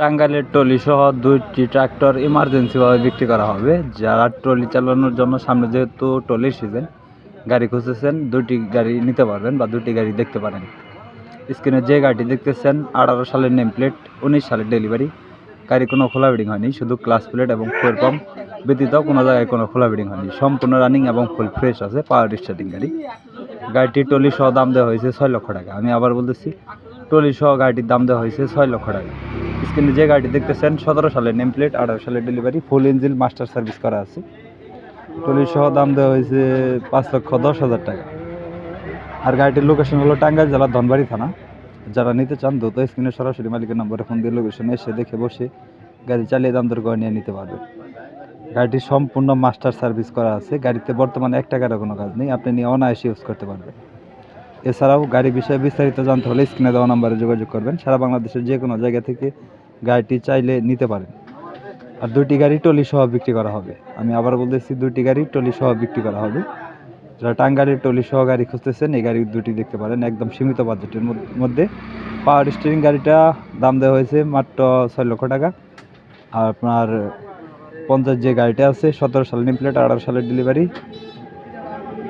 টাঙ্গাইলের ট্রলি সহ দুইটি ট্রাক্টর ইমার্জেন্সিভাবে বিক্রি করা হবে। যারা ট্রলি চালানোর জন্য সামনে যেহেতু ট্রলির সিজন গাড়ি খুঁজতেছেন দুটি গাড়ি নিতে পারবেন বা দুটি গাড়ি দেখতে পারেন। স্ক্রিনে যে গাড়িটি দেখতেছেন, আঠারো সালের নেম প্লেট উনিশ সালের ডেলিভারি গাড়ি কোনো খোলা বিডিং হয়নি, শুধু ক্লাস প্লেট এবং ফুয়েল পাম্প ব্যতীত কোনো জায়গায় কোনো খোলা বিডিং হয়নি। সম্পূর্ণ রানিং এবং ফুল ফ্রেশ আছে পাওয়ার স্টার্টিং গাড়ি। গাড়িটি ট্রলি সহ দাম দেওয়া হয়েছে ছয় লক্ষ টাকা। আমি আবার বলতেছি ট্রলি সহ গাড়িটির দাম দেওয়া হয়েছে ছয় লক্ষ টাকা। স্ক্রিনে যে গাড়িটি দেখতেছেন, সতেরো সালে নেম প্লেট আঠারো সালে delivery full engine master service করা আছে। ট্রলি সহ দাম দেওয়া হয়েছে পাঁচ লক্ষ দশ হাজার টাকা। আর গাড়িটির লোকেশন হলো টাঙ্গাইল জেলার ধনবাড়ি থানা। যারা নিতে চান, দ্রুত স্ক্রিনে সরাসরি মালিকের নম্বরে ফোন দিয়ে লোকেশনে এসে দেখে বসে গাড়ি চালিয়ে দাম দর করে নিয়ে নিতে পারবে। গাড়িটি সম্পূর্ণ মাস্টার সার্ভিস করা আছে। গাড়িতে বর্তমানে এক টাকারও কোনো কাজ নেই। আপনি নিয়ে অনায়াসে ইউজ করতে পারবেন। এছাড়াও গাড়ি বিষয়ে বিস্তারিত জানতে হলে স্ক্রিনে দেওয়া নাম্বারে যোগাযোগ করবেন। সারা বাংলাদেশের যে কোনো জায়গা থেকে গাড়িটি চাইলে নিতে পারেন। আর দুইটি গাড়ি টলি সহ বিক্রি করা হবে। আমি আবার বলতেছি, দুইটি গাড়ি টলি সহ বিক্রি করা হবে। যারা টাঙ্গাইলের টলি সহ গাড়ি খুঁজতেছেন, এই গাড়ি দুটি দেখতে পারেন একদম সীমিত বাজেটের মধ্য- পাওয়ার স্টিয়ারিং গাড়িটা দাম দেওয়া হয়েছে মাত্র ছয় লক্ষ টাকা। আর আপনার পঞ্চাশ যে গাড়িটা আছে, সতেরো সালের নেম প্লেট, আঠারো সালের ডেলিভারি,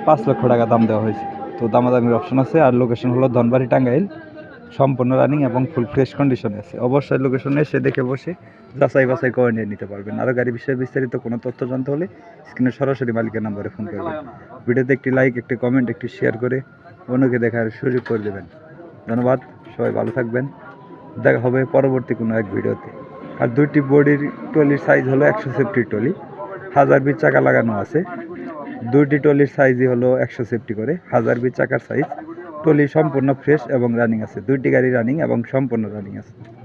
পাঁচ লক্ষ টাকা দাম দেওয়া হয়েছে। তো দামাদামির অপশন আছে। আর লোকেশন হলো ধনবাড়ি টাঙ্গাইল। সম্পূর্ণ রানিং এবং ফুল ফ্রেশ কন্ডিশনে আছে। অবশ্যই লোকেশনে এসে দেখে বসে যাচাই বাছাই করে নিয়ে নিতে পারবেন। আরও গাড়ি বিষয়ে বিস্তারিত কোনো তথ্য জানতে হলে স্ক্রিনে সরাসরি মালিকের নাম্বারে ফোন করবেন ভিডিওতে একটি লাইক একটি কমেন্ট একটি শেয়ার করে অন্যকে দেখার সুযোগ করে দেবেন। ধন্যবাদ, সবাই ভালো থাকবেন। দেখা হবে পরবর্তী কোনো এক ভিডিওতে। আর দুইটি বডির টলির সাইজ হলো একশো সেফটি টলি হাজার বিশ চাকা লাগানো আছে। দুইটি টলির সাইজই হলো একশো সেফটি করে। হাজার বিশ চাকার সাইজ টলি সম্পূর্ণ ফ্রেশ এবং রানিং আছে। দুইটি গাড়ি রানিং এবং সম্পূর্ণ রানিং আছে।